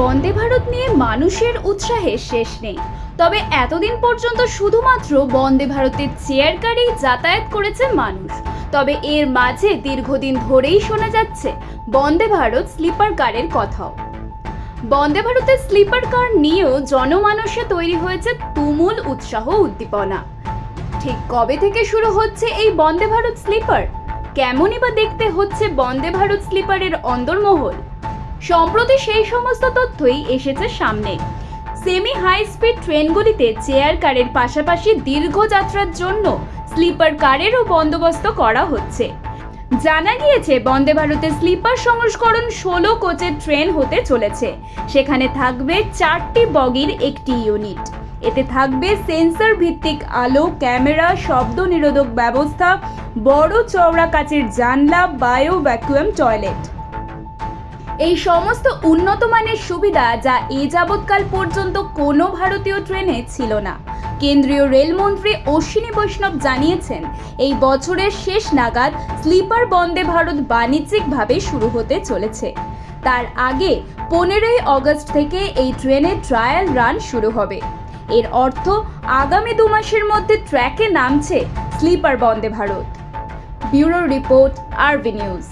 বন্দে ভারত নিয়ে মানুষের উৎসাহে শেষ নেই। তবে এতদিন পর্যন্ত শুধুমাত্র বন্দে ভারতের চেয়ার কারেই যাতায়াত করেছে মানুষ। তবে এর মাঝে দীর্ঘদিন ধরেই শোনা যাচ্ছে বন্দে ভারত স্লিপার কারের কথাও। বন্দে ভারতের স্লিপার কার নিয়েও জনমানসে তৈরি হয়েছে তুমুল উৎসাহ উদ্দীপনা। ঠিক কবে থেকে শুরু হচ্ছে এই বন্দে ভারত স্লিপার? কেমনই বা দেখতে হচ্ছে বন্দে ভারত স্লিপারের অন্দরমহল? সম্প্রতি সেই সমস্ত তথ্যই এসেছে সামনে। সেমি হাই স্পিড ট্রেনগুলিতে চেয়ার কারের পাশাপাশি দীর্ঘ যাত্রার জন্য স্লিপার কারেরও বন্দোবস্ত করা হচ্ছে। জানা গিয়েছে, বন্দে ভারতের স্লিপার সংস্করণ ষোলো কোচের ট্রেন হতে চলেছে। সেখানে থাকবে চারটি বগির একটি ইউনিট এতে থাকবে সেন্সর ভিত্তিক আলো ক্যামেরা শব্দ নিরোধক ব্যবস্থা, বড় চওড়া কাচের জানলা বায়ো ভ্যাকুয়াম টয়লেট এই সমস্ত উন্নত মানের সুবিধা যা এ যাবৎকাল পর্যন্ত কোনো ভারতীয় ট্রেনে ছিল না। কেন্দ্রীয় রেলমন্ত্রী অশ্বিনী বৈষ্ণব জানিয়েছেন, এই বছরের শেষ নাগাদ স্লিপার বন্দে ভারত বাণিজ্যিকভাবে শুরু হতে চলেছে। তার আগে পনেরোই অগস্ট থেকে এই ট্রেনের ট্রায়াল রান শুরু হবে। এর অর্থ আগামী দু মাসের মধ্যে ট্র্যাকে নামছে sleeper Vande Bharat. Bureau report RB news.